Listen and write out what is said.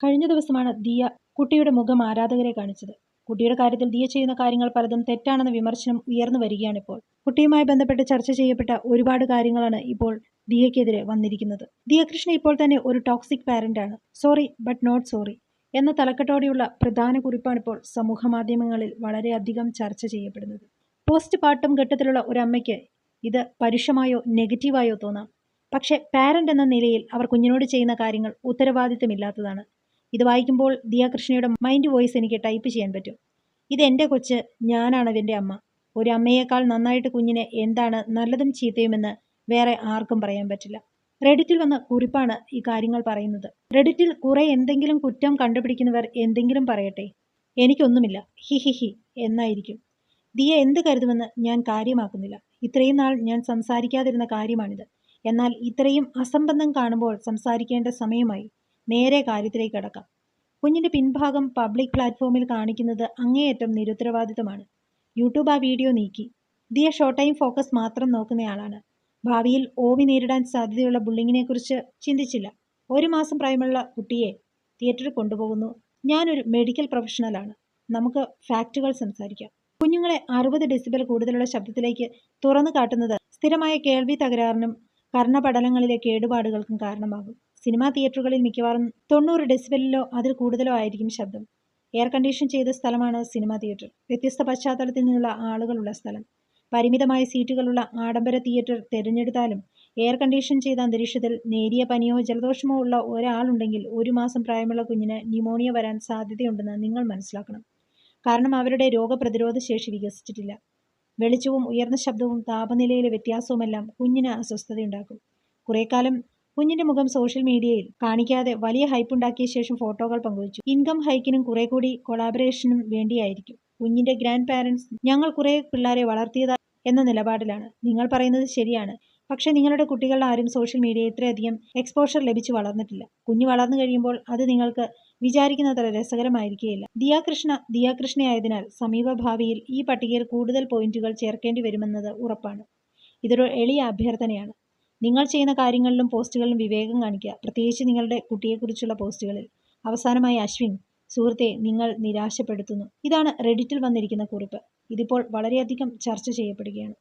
കഴിഞ്ഞ ദിവസമാണ് ദിയ കുട്ടിയുടെ മുഖം ആരാധകരെ കാണിച്ചത്. കുട്ടിയുടെ കാര്യത്തിൽ ദിയ ചെയ്യുന്ന കാര്യങ്ങൾ പലതും തെറ്റാണെന്ന വിമർശനം ഉയർന്നു വരികയാണിപ്പോൾ. കുട്ടിയുമായി ബന്ധപ്പെട്ട് ചർച്ച ചെയ്യപ്പെട്ട ഒരുപാട് കാര്യങ്ങളാണ് ഇപ്പോൾ ദിയക്കെതിരെ വന്നിരിക്കുന്നത്. ദിയകൃഷ്ണ ഇപ്പോൾ തന്നെ ഒരു ടോക്സിക് പാരന്റ് ആണ്. സോറി ബട്ട് നോട്ട് സോറി എന്ന തലക്കെട്ടോടെയുള്ള പ്രധാന കുറിപ്പാണിപ്പോൾ സമൂഹ മാധ്യമങ്ങളിൽ വളരെയധികം ചർച്ച ചെയ്യപ്പെടുന്നത്. പോസ്റ്റ് പാട്ടും ഘട്ടത്തിലുള്ള ഒരു അമ്മയ്ക്ക് ഇത് പരുഷമായോ നെഗറ്റീവായോ തോന്നാം. പക്ഷേ പാരന്റ് എന്ന നിലയിൽ അവർ കുഞ്ഞിനോട് ചെയ്യുന്ന കാര്യങ്ങൾ ഉത്തരവാദിത്തമില്ലാത്തതാണ്. ഇത് വായിക്കുമ്പോൾ ദിയാകൃഷ്ണയുടെ മൈൻഡ് വോയിസ് എനിക്ക് ടൈപ്പ് ചെയ്യാൻ പറ്റും. ഇത് എന്റെ കൊച്ച് ഞാനാണ് അതിന്റെ അമ്മ. ഒരു അമ്മയേക്കാൾ നന്നായിട്ട് കുഞ്ഞിന് എന്താണ് നല്ലതും ചീത്തയുമെന്ന് വേറെ ആർക്കും പറയാൻ പറ്റില്ല. റെഡിറ്റിൽ വന്ന കുറിപ്പാണ് ഈ കാര്യങ്ങൾ പറയുന്നത്. റെഡിറ്റിൽ കുറെ എന്തെങ്കിലും കുറ്റം കണ്ടുപിടിക്കുന്നവർ എന്തെങ്കിലും പറയട്ടെ. എനിക്കൊന്നുമില്ല. ഹി ഹി ഹി എന്നായിരിക്കും. ദിയ എന്ത് കരുതുമെന്ന് ഞാൻ കാര്യമാക്കുന്നില്ല. ഇത്രയും നാൾ ഞാൻ സംസാരിക്കാതിരുന്ന കാര്യമാണിത്. എന്നാൽ ഇത്രയും അസംബന്ധം കാണുമ്പോൾ സംസാരിക്കേണ്ട സമയമായി. നേരെ കാര്യത്തിലേക്ക് കടക്കാം. കുഞ്ഞിന്റെ പിൻഭാഗം പബ്ലിക് പ്ലാറ്റ്ഫോമിൽ കാണിക്കുന്നത് അങ്ങേയറ്റം നിരുത്തരവാദിത്തമാണ്. യൂട്യൂബ് ആ വീഡിയോ നീക്കി. ദിയ ഷോർട്ട് ടൈം ഫോക്കസ് മാത്രം നോക്കുന്നയാളാണ് ഭാവിയിൽ ഓവി നേരിടാൻ സാധ്യതയുള്ള ബുള്ളിങ്ങിനെക്കുറിച്ച് ചിന്തിച്ചില്ല. ഒരു മാസം പ്രായമുള്ള കുട്ടിയെ തിയേറ്ററിൽ കൊണ്ടുപോകുന്നു. ഞാനൊരു മെഡിക്കൽ പ്രൊഫഷണലാണ് നമുക്ക് ഫാക്റ്റുകൾ സംസാരിക്കാം. കുഞ്ഞുങ്ങളെ അറുപത് ഡെസിബൽ കൂടുതലുള്ള ശബ്ദത്തിലേക്ക് തുറന്നു കാട്ടുന്നത് സ്ഥിരമായ കേൾവി തകരാറിനും കർണപടലങ്ങളിലെ കേടുപാടുകൾക്കും കാരണമാകും. സിനിമാ തിയേറ്ററുകളിൽ മിക്കവാറും തൊണ്ണൂറ് ഡെസിബലിലോ അതിൽ കൂടുതലോ ആയിരിക്കും ശബ്ദം. എയർ കണ്ടീഷൻ ചെയ്ത സ്ഥലമാണ് സിനിമാ തിയേറ്റർ. വ്യത്യസ്ത പശ്ചാത്തലത്തിൽ നിന്നുള്ള ആളുകളുള്ള സ്ഥലം. പരിമിതമായ സീറ്റുകളുള്ള ആഡംബര തിയേറ്റർ തിരഞ്ഞെടുത്താലും എയർ കണ്ടീഷൻ ചെയ്ത അന്തരീക്ഷത്തിൽ നേരിയ പനിയോ ജലദോഷമോ ഉള്ള ഒരാളുണ്ടെങ്കിൽ ഒരു മാസം പ്രായമുള്ള കുഞ്ഞിന് ന്യൂമോണിയ വരാൻ സാധ്യതയുണ്ടെന്ന് നിങ്ങൾ മനസ്സിലാക്കണം. കാരണം അവരുടെ രോഗപ്രതിരോധ ശേഷി വികസിച്ചിട്ടില്ല. വെളിച്ചവും ഉയർന്ന ശബ്ദവും താപനിലയിലെ വ്യത്യാസവുമെല്ലാം കുഞ്ഞിന് അസ്വസ്ഥതയുണ്ടാക്കും. കുറേക്കാലം കുഞ്ഞിന്റെ മുഖം സോഷ്യൽ മീഡിയയിൽ കാണിക്കാതെ വലിയ ഹൈപ്പ് ഉണ്ടാക്കിയ ശേഷം ഫോട്ടോകൾ പങ്കുവച്ചു. ഇൻകം ഹൈക്കിനും കുറെ കൂടി കൊളാബറേഷനും വേണ്ടിയായിരിക്കും. കുഞ്ഞിന്റെ ഗ്രാൻഡ് പാരൻസ് ഞങ്ങൾ കുറെ പിള്ളേരെ വളർത്തിയതാ എന്ന നിലപാടിലാണ്. നിങ്ങൾ പറയുന്നത് ശരിയാണ്. പക്ഷേ നിങ്ങളുടെ കുട്ടികളുടെ ആരും സോഷ്യൽ മീഡിയ ഇത്രയധികം എക്സ്പോഷർ ലഭിച്ചു വളർന്നിട്ടില്ല. കുഞ്ഞ് വളർന്നു കഴിയുമ്പോൾ അത് നിങ്ങൾക്ക് വിചാരിക്കുന്നത്ര രസകരമായിരിക്കുകയില്ല ദിയാകൃഷ്ണ ദിയാകൃഷ്ണയായതിനാൽ സമീപ ഭാവിയിൽ ഈ പട്ടികയിൽ കൂടുതൽ പോയിന്റുകൾ ചേർക്കേണ്ടി വരുമെന്നത് ഉറപ്പാണ്. ഇതൊരു എളിയ അഭ്യർത്ഥനയാണ്. നിങ്ങൾ ചെയ്യുന്ന കാര്യങ്ങളിലും പോസ്റ്റുകളിലും വിവേകം കാണിക്കുക. പ്രത്യേകിച്ച് നിങ്ങളുടെ കുട്ടിയെക്കുറിച്ചുള്ള പോസ്റ്റുകളിൽ. അവസാനമായി അശ്വിൻ സുഹൃത്തെ നിങ്ങൾ നിരാശപ്പെടുത്തുന്നു. ഇതാണ് റെഡിറ്റിൽ വന്നിരിക്കുന്ന കുറിപ്പ്. ഇതിപ്പോൾ വളരെയധികം ചർച്ച ചെയ്യപ്പെടുകയാണ്.